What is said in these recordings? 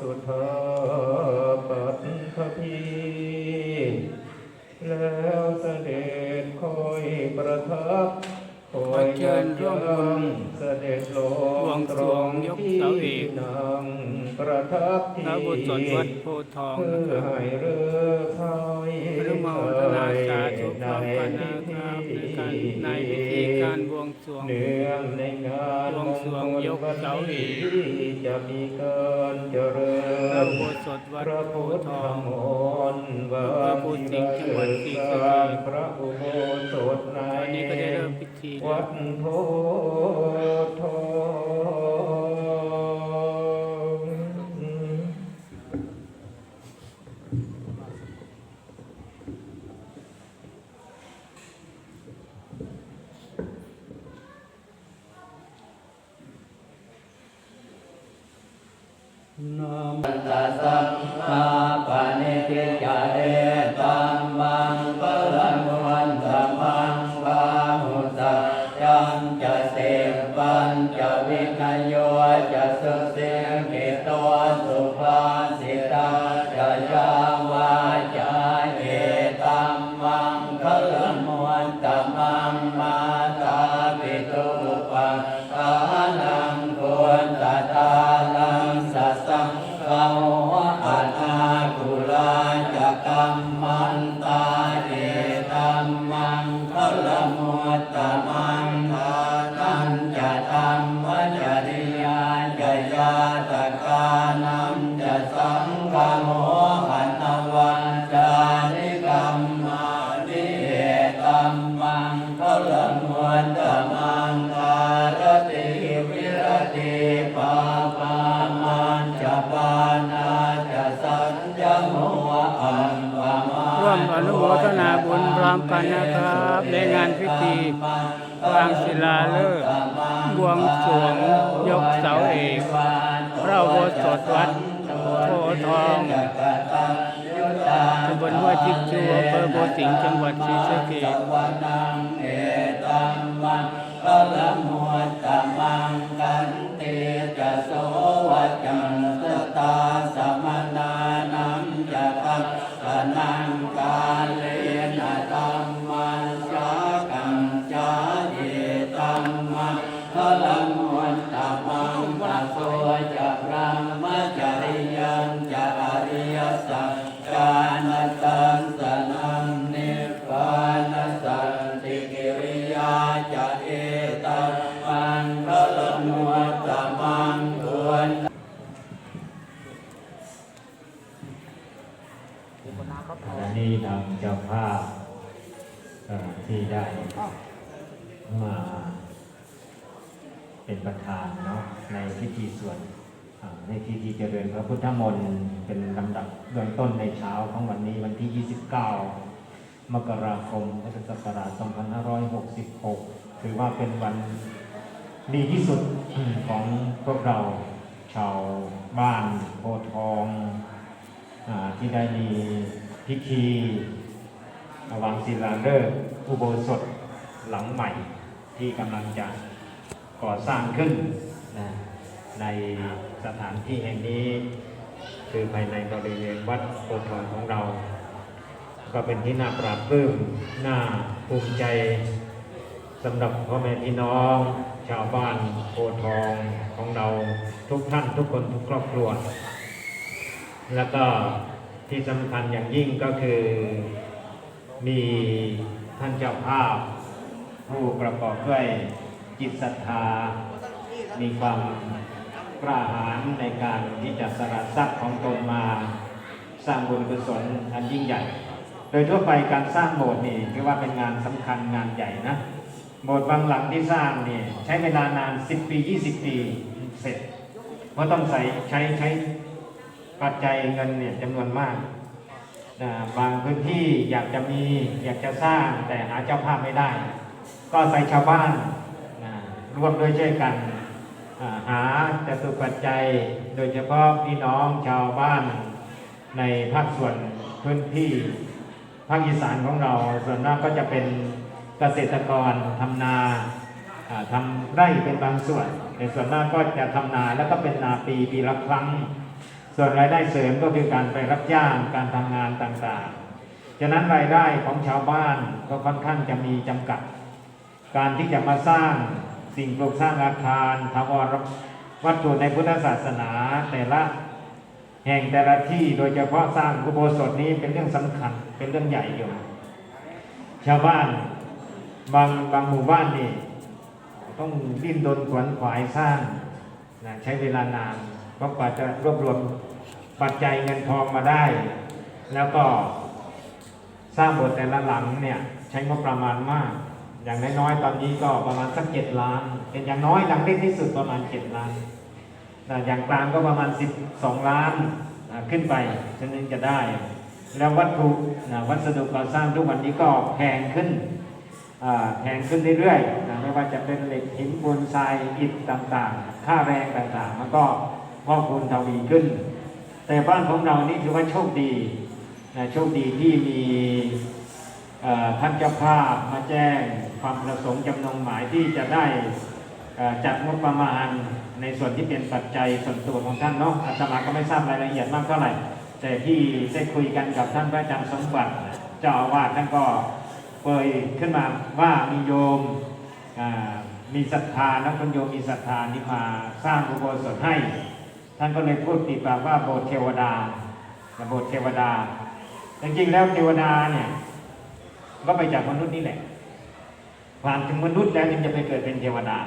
สุทธาปัตถพีแล้วเสด็จคอยประทับคอยขอเชิญร่วมบุญเสด็จลบวงงตสรรวงงยกที่เสาเอกนาง ประทับที่พระบุตรวัดโพธิ์ทองเพื่นะอครับให้เรือคอยอนุโมทนาสาธุพร้อมกันนะครับในการในพิธีการบวงสรวงเนื่องในงานบวงสรวงยกเสาเอกที่จะมีการเจริพระญอุโบสถวัดพระโพพุทธิ์ธทองมนต์วาพระพุทธสิงห์จังหวัดศรีสะเกษพระอุโบสถในตอนนี้ก็ได้เริ่มพิธีแล้วัวดโพธิ์ทอง ตัส พร้อมกันนะครับ ในงานพิธีวางศิลาฤกษ์บวงสรวงยกเสาเอกพระโบสถวัดโพทองตำบลห้วยจิกจูอำเภอโพธิ์สิงห์จังหวัดศรีสะเกษ เจ้าภาพที่ได้มาเป็นประธานเนาะในพิธีสวดในพิธีเจริญพระพุทธมนต์เป็นลำดับเบื้องต้นในเช้าของวันนี้วันที่ 29 มกราคมพุทธศักราช 2566 ถือว่าเป็นวันดีที่สุดของพวกเราชาวบ้านโพทองอที่ได้มีพิธี วางศิลาฤกษ์อุโบสถหลังใหม่ที่กำลังจะก่อสร้างขึ้นนะในสถานที่แห่งนี้ คือภายในบริเวณวัดโพธิ์ทองของเรา ก็เป็นที่น่าปราบปลื้มน่าภูมิใจสำหรับพ่อแม่พี่น้อง ชาวบ้านโพธิ์ทองของเราทุกท่านทุกคนทุกครอบครัว แล้วก็ที่สำคัญอย่างยิ่งก็คือ มีท่านเจ้าภาพ ผู้ประกอบด้วยจิตศรัทธา มีความกล้าหาญในการที่จะสละทรัพย์ของตนมาสร้างบุญกุศลอันยิ่งใหญ่ โดยทั่วไปการสร้างโบสถ์นี่ถือว่าเป็นงานสำคัญงานใหญ่นะ โบสถ์บางหลังที่สร้างนี่ใช้เวลานาน 10 ปี 20 ปีเสร็จเพราะต้องใส่ใช้ใช้ปัจจัยเงินเนี่ยจำนวนมาก บางพื้นที่อยากจะมีอยากจะสร้างแต่หาเจ้าภาพไม่ได้ ก็ใส่ชาวบ้านร่วมด้วยช่วยกันหาจตุปัจจัย โดยเฉพาะพี่น้องชาวบ้านในภาคส่วนพื้นที่ภาคอีสานของเรา ส่วนมากก็จะเป็นเกษตรกรทำนาอ่าทำไร่เป็นบางส่วนในส่วนมากก็จะทำนาแล้วก็เป็นนาปีปีละครั้ง ส่วนรายได้เสริมก็คือการไปรับจ้างการทำงานต่างๆ ฉะนั้นรายได้ของชาวบ้านก็ค่อนข้างจะมีจำกัด การที่จะมาสร้างสิ่งปลูกสร้างอาคารถาวรวัตถุในพุทธศาสนาแต่ละแห่งแต่ละที่โดยเฉพาะสร้างอุโบสถนี้เป็นเรื่องสำคัญเป็นเรื่องใหญ่อยู่ ชาวบ้านบางบางหมู่บ้านนี่ต้องดิ้นรนขวนขวายสร้างนะใช้เวลานาน เพราะกว่าจะรวบรวมปัจจัยเงินทองมาได้ แล้วก็สร้างโบสถ์แต่ละหลังเนี่ยใช้งบประมาณมาก อย่างน้อยๆตอนนี้ก็ประมาณสักเจ็ดล้าน เป็นอย่างน้อยหลังเล็กที่สุดประมาณเจ็ดล้านนะอย่างกลางก็ประมาณสิบสองล้านขึ้นไปฉะนั้นจะได้ แล้ววัตถุวัสดุก่อสร้างทุกวันนี้ก็แพงขึ้นแพงขึ้นเรื่อยๆ ไม่ว่าจะเป็นเหล็กหินปูนทรายอิฐต่างๆ ค่าแรงต่างๆ มันก็ พอกพูนทวีขึ้น แต่บ้านของเรานี่ถือว่าโชคดีนะโชคดีที่มีท่านเจ้าภาพมาแจ้งความประสงค์จำนงหมายที่จะได้จัดงบประมาณในส่วนที่เป็นปัจจัยส่วนตัวของท่านเนาะอาตมาก็ไม่ทราบรายละเอียดมากเท่าไหร่ แต่ที่ได้คุยกันกับท่านพระอาจารย์สมบัติเจ้าอาวาสท่านก็เปิดขึ้นมาว่ามีโยมมีศรัทธานักโยมมีศรัทธานี่มาสร้างอุโบสถให้ ท่านก็เลยพูดติดปากว่าโบสถ์เทวดาโบสถ์เทวดาจริงๆแล้วเทวดาเนี่ยก็ไปจากมนุษย์นี่แหละ ผ่านถึงมนุษย์แล้วจึงจะไปเกิดเป็นเทวดา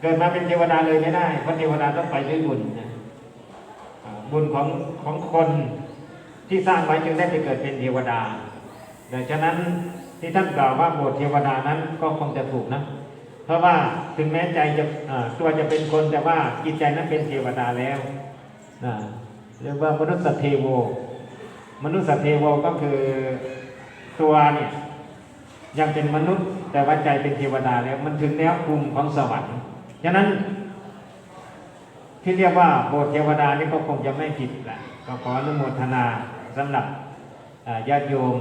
เกิดมาเป็นเทวดาเลยไม่ได้เพราะเทวดาต้องไปด้วยบุญนะบุญของของคนที่สร้างไว้จึงได้ไปเกิดเป็นเทวดาดังฉะนั้นที่ท่านกล่าวว่าโบสถ์เทวดานั้นก็คงจะถูกนะ เพราะว่าถึงแม้ใจจะตัวจะเป็นคนแต่ว่าจิตใจนั้นเป็นเทวดาแล้วเรียกว่ามนุษย์สเทโว มนุษย์สเทโวก็คือตัวเนี่ยยังเป็นมนุษย์ แต่ว่าใจเป็นเทวดาแล้ว มันถึงแนวภูมิของสวรรค์ฉะนั้น ที่เรียกว่าโบสถ์เทวดานี่ก็คงจะไม่ผิดแหละก็ขออนุโมทนาสำหรับญาติโยม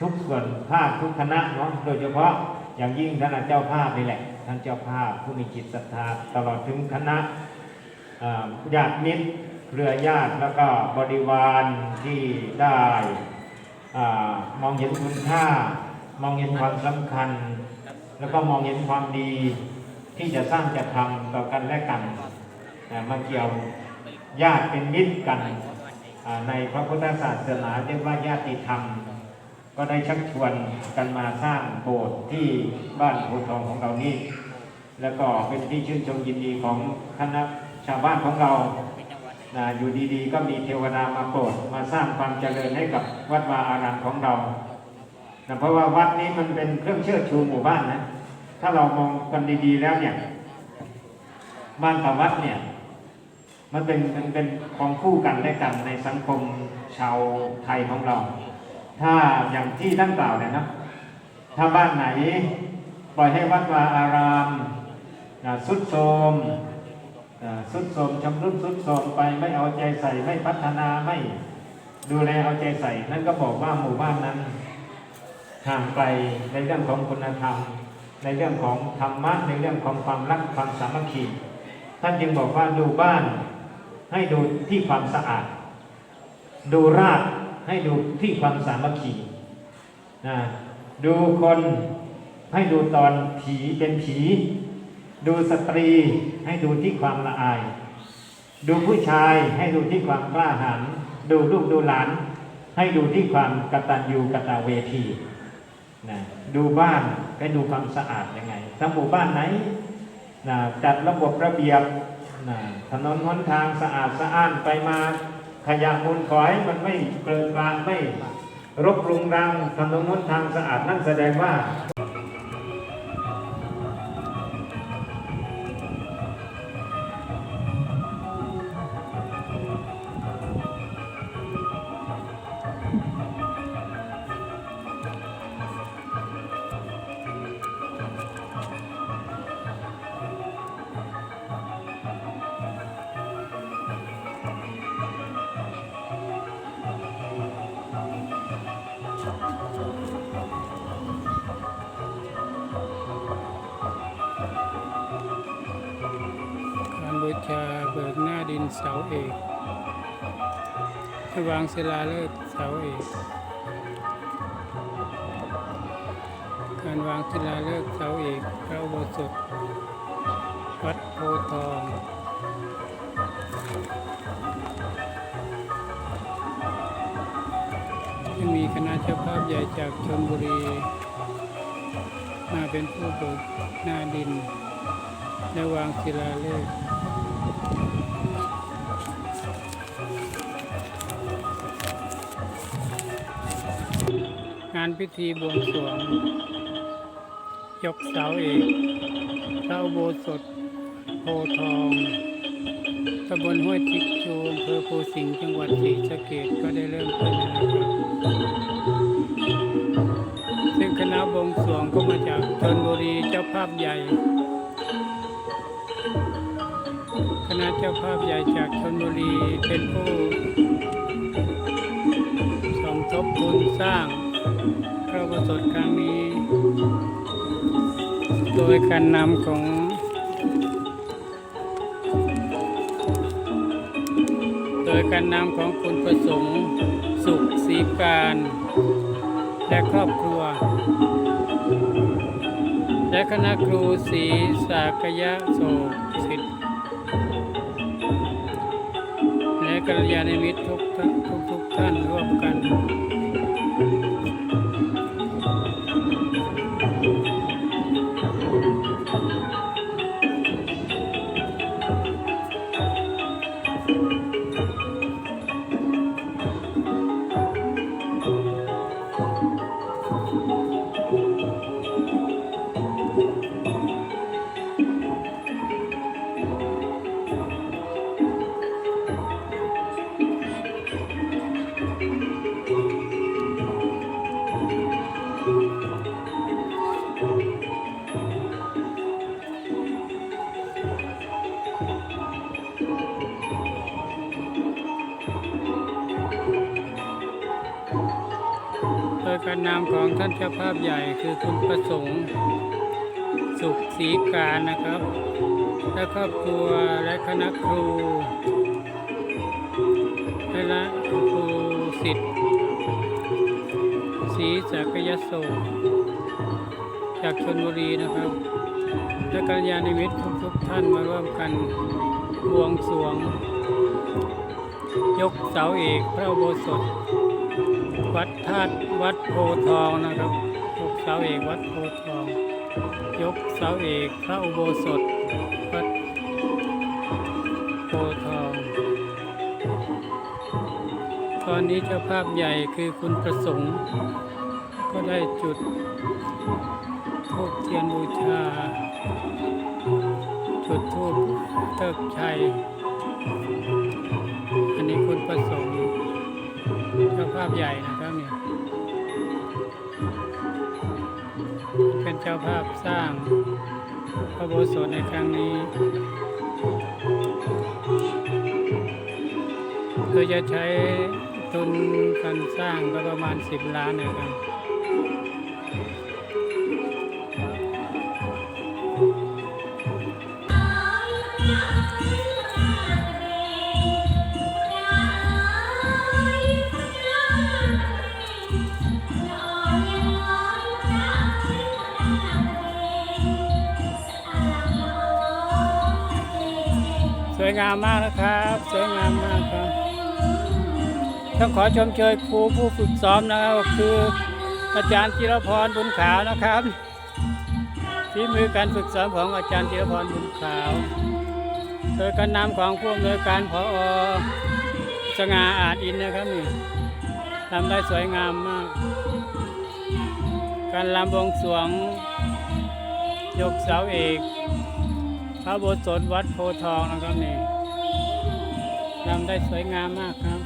ทุกส่วนภาคทุกคณะเนาะโดยเฉพาะ อย่างยิ่งท่านเจ้าภาพนี่แหละ ท่านเจ้าภาพผู้มีจิตศรัทธาตลอดถึงคณะญาติมิตรเครือญาติแล้วก็บริวารที่ได้อมองเห็นคุณค่ามองเห็นความสำคัญ แล้วก็มองเห็นความดีที่จะสร้างจะทำต่อกันและกันอ่มาเกี่ยวญาติเป็นมิตรกันในพระพุทธศาสนาเรียกว่าญาติธรรม ก็ได้ชักชวนกันมาสร้างโบสถ์ที่บ้านโพทองของเรานี่แล้วก็เป็นที่ชื่นชมยินดีของคณะชาวบ้านของเรานะอยู่ดีๆ ก็มีเทวดามาโปรดมาสร้างความเจริญให้กับวัดวาอารามของเรานะเพราะว่าวัดนี้มันเป็นเครื่องเชิดชูหมู่บ้านนะ ถ้าเรามองกันดีๆแล้วเนี่ยบ้านกับวัดเนี่ยมันเป็นมันเป็นของคู่กันและกันในสังคมชาวไทยของเรา ถ้าอย่างที่ท่านกล่าวเนี่ยนะ ถ้าบ้านไหน ปล่อยให้วัดวาอารามนะสุดโทมสุดโทมชำรุดสุดโทมไปไม่เอาใจใส่ไม่พัฒนาไม่ดูแลเอาใจใส่ นั่นก็บอกว่าหมู่บ้านนั้นห่างไกลในเรื่องของคุณธรรม ในเรื่องของธรรมะในเรื่องของความรักความสามัคคีท่านจึงบอกว่าดูบ้านให้ดูที่ความสะอาด ดูราก ให้ดูที่ความสามัคคีนะดูคนให้ดูตอนผีเป็นผี ดูสตรีให้ดูที่ความละอาย ดูผู้ชายให้ดูที่ความกล้าหาญดูลูกดูหลาน ให้ดูที่ความกตัญญูกตเวทีนะดูบ้านให้ดูความสะอาดยังไงถ้าหมู่บ้านไหนนะจัดระบบระเบียบนะถนนหนทางสะอาดสะอ้านไปมา ขยะมูลฝอยมันไม่เกลื่อนกลาดไม่รกรุงรังทำนนหนทางสะอาดนั่นแสดงว่า บูชาเบิกหน้าดินเสาเอกไปวางศิลาฤกษ์เสาเอก การวางศิลาฤกษ์เสาเอกพระอุโบสถวัดโพทองที่มีคณะเจ้าภาพใหญ่จากชลบุรี มาเป็นผู้เบิกหน้าดินและวางศิลาฤกษ์านพิธีบวงสรวง ยกเสาเอกพระอุโบสถโพทองตำบลห้วยจิกจูอำเภอภูสิงห์จังหวัดศรีสะเกษก็ได้เริ่มขึ้นแล้วนะครับซึ่งคณะบวงสรวงก็มาจากชนบุรีเจ้าภาพใหญ่ คณะเจ้าภาพใหญ่จากชนบุรีเป็นผู้สมทบทุนสร้าง พระอุโบสถครั้งนี้ โดยการนำของโดยการนำของคุณประสงค์สุขศรีการ และครอบครัว และคณะครูศรีสากยะโสสิทธิ์และกัลยาณมิตรทุกทุกทุกท่านร่วมกัน การนำของท่านเจ้าภาพใหญ่คือคุณประสงค์ สุขศรีการนะครับ และครอบครัวและคณะครูและคณะครูสิทธิ์ศรีสักยโสจากชนบุรีนะครับ และกัลยาณมิตรทุกๆท่านมาร่วมกันบวงสรวง ยกเสาเอกพระโบสถ วัดธาตุวัดโพทองนะครับยกเสาเอกวัดโพทอง ยกเสาเอกพระอุโบสถวัดโพทอง ตอนนี้เจ้าภาพใหญ่คือคุณประสงค์ ก็ได้จุดธูปเทียนบูชา จุดธูปเทิกชัย อันนี้คุณประสงค์ ภาพใหญ่นะครับเนี่ยเป็นเจ้าภาพสร้างพระโบสถในครั้งนี้ โดยจะใช้ทุนการสร้างก็ประมาณ 10 ล้านนะครับ วยงามมากนะครับ สวยงามมากครับ ต้องขอชมเชยครูผู้ฝึกซ้อมนะครับคืออาจารย์จิรพรบุญขาวนะครับฝีมือการฝึกซ้อมของอาจารย์จิรพรบุญขาว โดยการนำของผู้อำนวยการพอสง่าอาจอินนะครับนี่ทำได้สวยงามมาก การลำวงสวง ยกเสาเอก พระโบสถวัดโพทองนะครับนี่ทำได้สวยงามมากครับ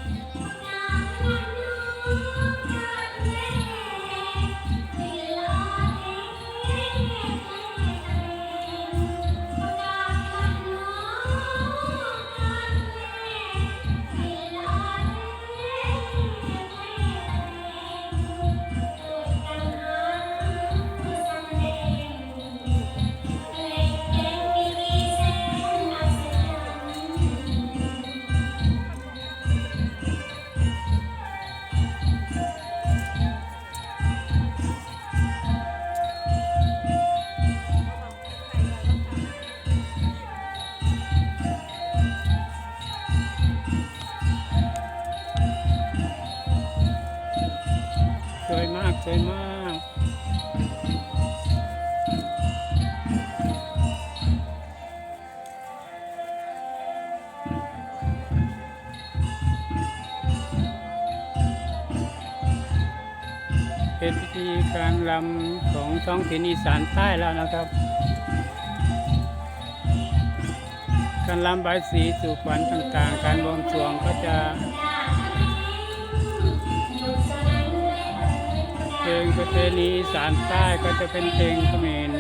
ธีการลำของท้องถิ่นอีสานใต้แล้วนะครับ การลำใบสีสู่ขวัญต่างๆ การบวงสรวงก็จะเพลงประเพณีอีสานใต้ก็จะเป็นเพลงเขมร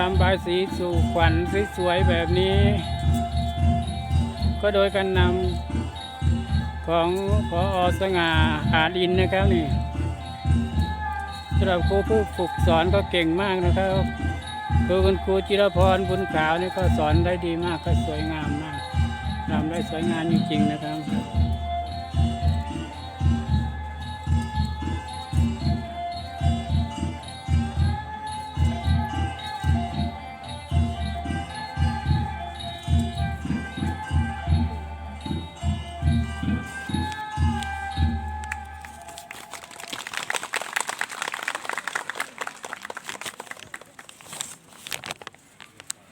ลำบายสีสู่ขวัญสวยๆแบบนี้ ก็โดยการนำของพออสง่าอาจินนะครับนี่สำหรับครูผู้ฝึกสอนก็เก่งมากนะครับคือคุณครูจิรพรบุญขาวนี่ก็สอนได้ดีมากก็สวยงามมากทำได้สวยงามจริงๆนะครับ